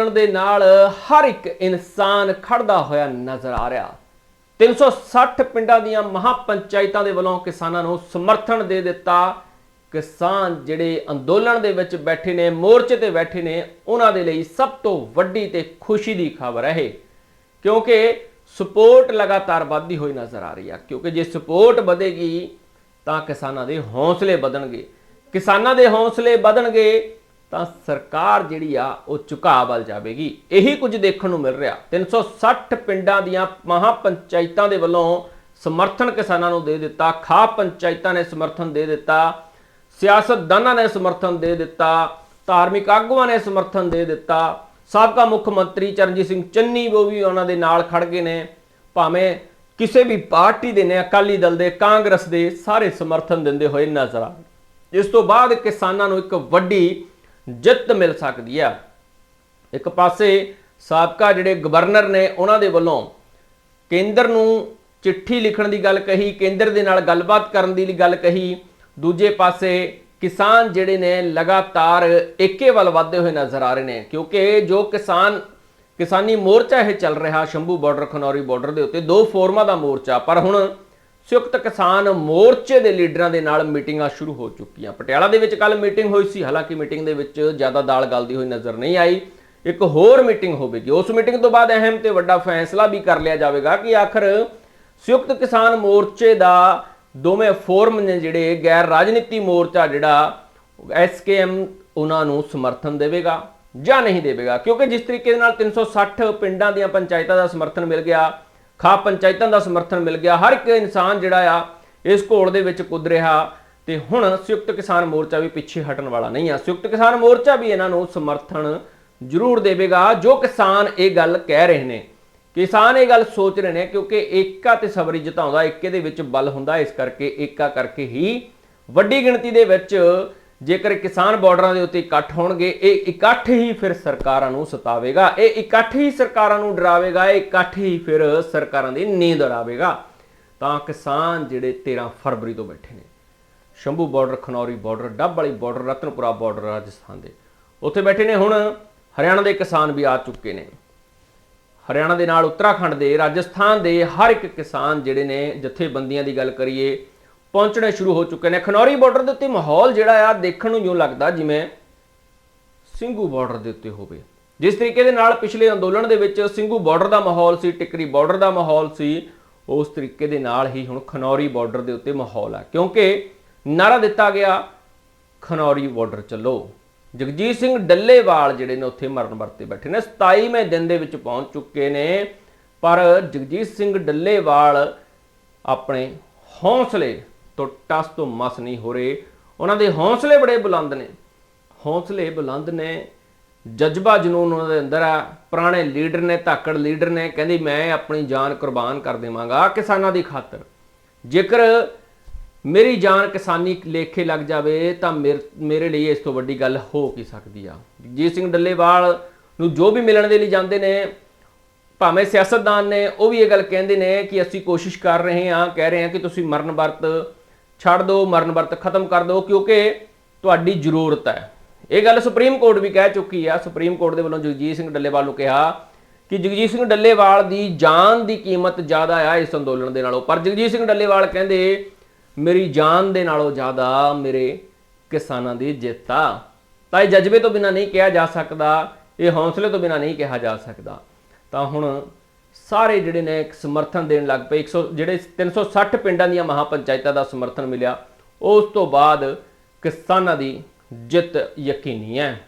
ਅੰਦੋਲਨ ਦੇ ਨਾਲ ਹਰ ਇੱਕ ਇਨਸਾਨ ਖੜਦਾ ਹੋਇਆ ਨਜ਼ਰ ਆ ਰਿਹਾ। 360 ਪਿੰਡਾਂ ਦੀਆਂ ਮਹਾ ਪੰਚਾਇਤਾਂ ਦੇ ਵੱਲੋਂ ਕਿਸਾਨਾਂ ਨੂੰ ਸਮਰਥਨ ਦੇ ਦਿੱਤਾ। ਕਿਸਾਨ ਜਿਹੜੇ ਅੰਦੋਲਨ ਦੇ ਵਿੱਚ ਬੈਠੇ ਨੇ, ਮੋਰਚੇ ਤੇ ਬੈਠੇ ਨੇ, ਉਹਨਾਂ ਦੇ ਲਈ ਸਭ ਤੋਂ ਵੱਡੀ ਤੇ ਖੁਸ਼ੀ ਦੀ ਖਬਰ ਹੈ ਇਹ। ਕਿਉਂਕਿ ਸਪੋਰਟ ਲਗਾਤਾਰ ਵੱਧਦੀ ਹੋਈ ਨਜ਼ਰ ਆ ਰਹੀ ਹੈ ਕਿਉਂਕਿ ਜੇ ਸਪੋਰਟ ਵਧੇਗੀ ਤਾਂ ਕਿਸਾਨਾਂ ਦੇ ਹੌਸਲੇ ਵਧਣਗੇ। ਕਿਸਾਨਾਂ ਦੇ ਹੌਸਲੇ ਵਧਣਗੇ ਤਾਂ ਸਰਕਾਰ ਜਿਹੜੀ ਆ, ਉਹ ਝੁਕਾਅ ਵੱਲ ਜਾਵੇਗੀ। ਇਹੀ ਕੁਝ ਦੇਖਣ ਨੂੰ ਮਿਲ ਰਿਹਾ। 360 ਪਿੰਡਾਂ ਦੀਆਂ ਮਹਾ ਪੰਚਾਇਤਾਂ ਦੇ ਵੱਲੋਂ ਸਮਰਥਨ ਕਿਸਾਨਾਂ ਨੂੰ ਦੇ ਦਿੱਤਾ। ਖਾ ਪੰਚਾਇਤਾਂ ਨੇ ਸਮਰਥਨ ਦੇ ਦਿੱਤਾ। ਸਿਆਸਤਦਾਨਾਂ ਨੇ ਸਮਰਥਨ ਦੇ ਦਿੱਤਾ। ਧਾਰਮਿਕ ਆਗੂਆਂ ਨੇ ਸਮਰਥਨ ਦੇ ਦਿੱਤਾ। ਸਾਬਕਾ ਮੁੱਖ ਮੰਤਰੀ ਚਰਨਜੀਤ ਸਿੰਘ ਚੰਨੀ ਉਹ ਵੀ ਉਹਨਾਂ ਦੇ ਨਾਲ ਖੜ ਗਏ ਨੇ। ਭਾਵੇਂ ਕਿਸੇ ਵੀ ਪਾਰਟੀ ਦੇ ਨੇ, ਅਕਾਲੀ ਦਲ ਦੇ, ਕਾਂਗਰਸ ਦੇ, ਸਾਰੇ ਸਮਰਥਨ ਦਿੰਦੇ ਹੋਏ ਨਜ਼ਰ ਆ ਇਸ ਤੋਂ ਬਾਅਦ ਕਿਸਾਨਾਂ ਨੂੰ ਇੱਕ ਵੱਡੀ ਜਿੱਤ ਮਿਲ ਸਕਦੀ ਹੈ ਇੱਕ ਪਾਸੇ ਸਾਬਕਾ ਜਿਹੜੇ ਗਵਰਨਰ ਨੇ ਉਹਨਾਂ ਦੇ ਵੱਲੋਂ ਕੇਂਦਰ ਨੂੰ ਚਿੱਠੀ ਲਿਖਣ ਦੀ ਗੱਲ ਕਹੀ, ਕੇਂਦਰ ਦੇ ਨਾਲ ਗੱਲਬਾਤ ਕਰਨ ਦੀ ਗੱਲ ਕਹੀ। ਦੂਜੇ ਪਾਸੇ ਕਿਸਾਨ ਜਿਹੜੇ ਨੇ ਲਗਾਤਾਰ ਏਕੇ ਵੱਲ ਵਧਦੇ ਹੋਏ ਨਜ਼ਰ ਆ ਰਹੇ ਨੇ, ਕਿਉਂਕਿ ਜੋ ਕਿਸਾਨ, ਕਿਸਾਨੀ ਮੋਰਚਾ ਇਹ ਚੱਲ ਰਿਹਾ ਸ਼ੰਭੂ ਬਾਰਡਰ ਖਨੌਰੀ ਬਾਰਡਰ ਦੇ ਉੱਤੇ, ਦੋ ਫੋਰਮਾਂ ਦਾ ਮੋਰਚਾ, ਪਰ ਹੁਣ ਸੰਯੁਕਤ ਕਿਸਾਨ ਮੋਰਚੇ ਦੇ ਲੀਡਰਾਂ ਦੇ ਨਾਲ ਮੀਟਿੰਗਾਂ ਸ਼ੁਰੂ ਹੋ ਚੁੱਕੀਆਂ। ਪਟਿਆਲਾ ਦੇ ਵਿੱਚ ਕੱਲ ਮੀਟਿੰਗ ਹੋਈ ਸੀ, ਹਾਲਾਂਕਿ ਮੀਟਿੰਗ ਦੇ ਵਿੱਚ ਜ਼ਿਆਦਾ ਦਾਲ ਗਲਦੀ ਹੋਈ ਨਜ਼ਰ ਨਹੀਂ ਆਈ। ਇੱਕ ਹੋਰ ਮੀਟਿੰਗ ਹੋਵੇਗੀ। ਉਸ ਮੀਟਿੰਗ ਤੋਂ ਬਾਅਦ ਅਹਿਮ ਤੇ ਵੱਡਾ ਫੈਸਲਾ ਵੀ ਕਰ ਲਿਆ ਜਾਵੇਗਾ ਕਿ ਆਖਰ ਸੰਯੁਕਤ ਕਿਸਾਨ ਮੋਰਚੇ ਦਾ ਦੋਵੇਂ ਫੋਰਮ ਨੇ ਜਿਹੜੇ ਗੈਰ ਰਾਜਨੀਤੀ ਮੋਰਚਾ ਜਿਹੜਾ ਐਸਕੇਐਮ ਉਹਨਾਂ ਨੂੰ ਸਮਰਥਨ ਦੇਵੇਗਾ ਜਾਂ ਨਹੀਂ ਦੇਵੇਗਾ। ਕਿਉਂਕਿ ਜਿਸ ਤਰੀਕੇ ਦੇ ਨਾਲ 360 ਪਿੰਡਾਂ ਦੀਆਂ ਪੰਚਾਇਤਾਂ ਦਾ ਸਮਰਥਨ ਮਿਲ ਗਿਆ ਖਾ ਪੰਚਾਇਤਾਂ ਦਾ ਸਮਰਥਨ ਮਿਲ ਗਿਆ। ਹਰ ਇੱਕ ਇਨਸਾਨ ਜਿਹੜਾ ਆ, ਇਸ ਘੋਲ ਦੇ ਵਿੱਚ ਕੁੱਦ ਰਿਹਾ ਤੇ ਹੁਣ ਸੰਯੁਕਤ ਕਿਸਾਨ ਮੋਰਚਾ ਵੀ ਪਿੱਛੇ ਹਟਣ ਵਾਲਾ ਨਹੀਂ ਆ। ਸੰਯੁਕਤ ਕਿਸਾਨ ਮੋਰਚਾ ਵੀ ਇਹਨਾਂ ਨੂੰ ਸਮਰਥਨ ਜ਼ਰੂਰ ਦੇਵੇਗਾ। ਜੋ ਕਿਸਾਨ ਇਹ ਗੱਲ ਕਹਿ ਰਹੇ ਨੇ, ਕਿਸਾਨ ਇਹ ਗੱਲ ਸੋਚ ਰਹੇ ਨੇ ਕਿਉਂਕਿ ਏਕਾ ਤੇ ਸਬਰੀ ਜਿਤਾਉਂਦਾ, ਏਕੇ ਦੇ ਵਿੱਚ ਬਲ ਹੁੰਦਾ। ਇਸ ਕਰਕੇ ਏਕਾ ਕਰਕੇ ਹੀ ਵੱਡੀ ਗਿਣਤੀ ਦੇ ਵਿੱਚ ਜੇਕਰ ਕਿਸਾਨ ਬਾਰਡਰਾਂ ਦੇ ਉੱਤੇ ਇਕੱਠ ਹੋਣਗੇ, ਇਹ ਇਕੱਠ ਹੀ ਫਿਰ ਸਰਕਾਰਾਂ ਨੂੰ ਸਤਾਵੇਗਾ। ਇਹ ਇਕੱਠ ਹੀ ਸਰਕਾਰਾਂ ਨੂੰ ਡਰਾਵੇਗਾ, ਇਹ ਇਕੱਠ ਹੀ ਫਿਰ ਸਰਕਾਰਾਂ ਦੀ ਨੀਂਦ ਉਡਾਵੇਗਾ ਤਾਂ ਕਿਸਾਨ ਜਿਹੜੇ 13 ਫਰਵਰੀ ਤੋਂ ਬੈਠੇ ਨੇ, ਸ਼ੰਭੂ ਬਾਰਡਰ, ਖਨੌਰੀ ਬਾਰਡਰ, ਡੱਬ ਵਾਲੀ ਬਾਰਡਰ, ਰਤਨਪੁਰਾ ਬਾਰਡਰ, ਰਾਜਸਥਾਨ ਦੇ, ਉੱਥੇ ਬੈਠੇ ਨੇ ਹੁਣ ਹਰਿਆਣਾ ਦੇ ਕਿਸਾਨ ਵੀ ਆ ਚੁੱਕੇ ਨੇ। ਹਰਿਆਣਾ ਦੇ ਨਾਲ ਉੱਤਰਾਖੰਡ ਦੇ, ਰਾਜਸਥਾਨ ਦੇ ਹਰ ਇੱਕ ਕਿਸਾਨ ਜਿਹੜੇ ਨੇ ਜਥੇਬੰਦੀਆਂ ਦੀ ਗੱਲ ਕਰੀਏ ਪਹੁੰਚਣੇ ਸ਼ੁਰੂ ਹੋ ਚੁੱਕੇ ਨੇ। ਖਨੌਰੀ ਬਾਰਡਰ ਦੇ ਉੱਤੇ ਮਾਹੌਲ ਜਿਹੜਾ ਆ, ਦੇਖਣ ਨੂੰ ਜਿਉਂ ਲੱਗਦਾ ਜਿਵੇਂ ਸਿੰਘੂ ਬਾਰਡਰ ਦੇ ਉੱਤੇ ਹੋਵੇ। ਜਿਸ ਤਰੀਕੇ ਦੇ ਨਾਲ ਪਿਛਲੇ ਅੰਦੋਲਨ ਦੇ ਵਿੱਚ ਸਿੰਘੂ ਬਾਰਡਰ ਦਾ ਮਾਹੌਲ ਸੀ, ਟਿਕਰੀ ਬਾਰਡਰ ਦਾ ਮਾਹੌਲ ਸੀ, ਉਸ ਤਰੀਕੇ ਦੇ ਨਾਲ ਹੀ ਹੁਣ ਖਨੌਰੀ ਬਾਰਡਰ ਦੇ ਉੱਤੇ ਮਾਹੌਲ ਆ। ਕਿਉਂਕਿ ਨਾਰਾ ਦਿੱਤਾ ਗਿਆ, ਖਨੌਰੀ ਬਾਰਡਰ ਚੱਲੋ। ਜਗਜੀਤ ਸਿੰਘ ਡੱਲੇਵਾਲ ਜਿਹੜੇ ਨੇ ਉੱਥੇ ਮਰਨ ਵਰਤੇ ਬੈਠੇ ਨੇ। 27ਵੇਂ ਦਿਨ ਦੇ ਵਿੱਚ ਪਹੁੰਚ ਚੁੱਕੇ ਨੇ, ਪਰ ਜਗਜੀਤ ਸਿੰਘ ਡੱਲੇਵਾਲ ਆਪਣੇ ਹੌਸਲੇ ਤੋਂ ਟਸ ਤੋਂ ਮਸ ਨਹੀਂ ਹੋ ਰਹੇ। ਉਹਨਾਂ ਦੇ ਹੌਸਲੇ ਬੜੇ ਬੁਲੰਦ ਨੇ। ਹੌਸਲੇ ਬੁਲੰਦ ਨੇ। ਜਜ਼ਬਾ ਜਨੂਨ ਉਹਨਾਂ ਦੇ ਅੰਦਰ ਆ। ਪੁਰਾਣੇ ਲੀਡਰ ਨੇ, ਧਾਕੜ ਲੀਡਰ ਨੇ। ਕਹਿੰਦੀ, ਮੈਂ ਆਪਣੀ ਜਾਨ ਕੁਰਬਾਨ ਕਰ ਦੇਵਾਂਗਾ ਕਿਸਾਨਾਂ ਦੀ ਖਾਤਰ। ਜੇਕਰ ਮੇਰੀ ਜਾਨ ਕਿਸਾਨੀ ਲੇਖੇ ਲੱਗ ਜਾਵੇ, ਤਾਂ ਮੇਰ- ਮੇਰੇ ਲਈ ਇਸ ਤੋਂ ਵੱਡੀ ਗੱਲ ਹੋ ਕੀ ਸਕਦੀ ਆ? ਜਗਜੀਤ ਸਿੰਘ ਡੱਲੇਵਾਲ ਨੂੰ ਜੋ ਵੀ ਮਿਲਣ ਦੇ ਲਈ ਜਾਂਦੇ ਨੇ, ਭਾਵੇਂ ਸਿਆਸਤਦਾਨ ਨੇ, ਉਹ ਵੀ ਇਹ ਗੱਲ ਕਹਿੰਦੇ ਨੇ ਕਿ ਅਸੀਂ ਕੋਸ਼ਿਸ਼ ਕਰ ਰਹੇ ਹਾਂ, ਕਹਿ ਰਹੇ ਹਾਂ ਕਿ ਤੁਸੀਂ ਮਰਨ ਵਰਤ ਛੱਡ ਦਿਓ ਮਰਨ ਵਰਤ ਖਤਮ ਕਰ ਦਿਓ ਕਿਉਂਕਿ ਤੁਹਾਡੀ ਜ਼ਰੂਰਤ ਹੈ। ਇਹ ਗੱਲ ਸੁਪਰੀਮ ਕੋਰਟ ਵੀ ਕਹਿ ਚੁੱਕੀ ਆ। ਸੁਪਰੀਮ ਕੋਰਟ ਦੇ ਵੱਲੋਂ ਜਗਜੀਤ ਸਿੰਘ ਡੱਲੇਵਾਲ ਨੂੰ ਕਿਹਾ ਕਿ ਜਗਜੀਤ ਸਿੰਘ ਡੱਲੇਵਾਲ ਦੀ ਜਾਨ ਦੀ ਕੀਮਤ ਜ਼ਿਆਦਾ ਆ ਇਸ ਅੰਦੋਲਨ ਦੇ ਨਾਲੋਂ। ਪਰ ਜਗਜੀਤ ਸਿੰਘ ਡੱਲੇਵਾਲ ਕਹਿੰਦੇ, ਮੇਰੀ ਜਾਨ ਦੇ ਨਾਲੋਂ ਜ਼ਿਆਦਾ ਮੇਰੇ ਕਿਸਾਨਾਂ ਦੀ ਜਿੱਤ ਆ। ਤਾਂ ਇਹ ਜਜ਼ਬੇ ਤੋਂ ਬਿਨਾ ਨਹੀਂ ਕਿਹਾ ਜਾ ਸਕਦਾ, ਇਹ ਹੌਸਲੇ ਤੋਂ ਬਿਨਾ ਨਹੀਂ ਕਿਹਾ ਜਾ ਸਕਦਾ। ਤਾਂ ਹੁਣ ਸਾਰੇ ਜਿਹੜੇ ਨੇ ਇੱਕ ਸਮਰਥਨ ਦੇਣ ਲੱਗ ਪਏ। 100 ਜਿਹੜੇ 360 ਪਿੰਡਾਂ ਦੀਆਂ ਮਹਾ ਪੰਚਾਇਤਾਂ ਦਾ ਸਮਰਥਨ ਮਿਲਿਆ, ਉਸ ਤੋਂ ਬਾਅਦ ਕਿਸਾਨਾਂ ਦੀ ਜਿੱਤ ਯਕੀਨੀ ਹੈ।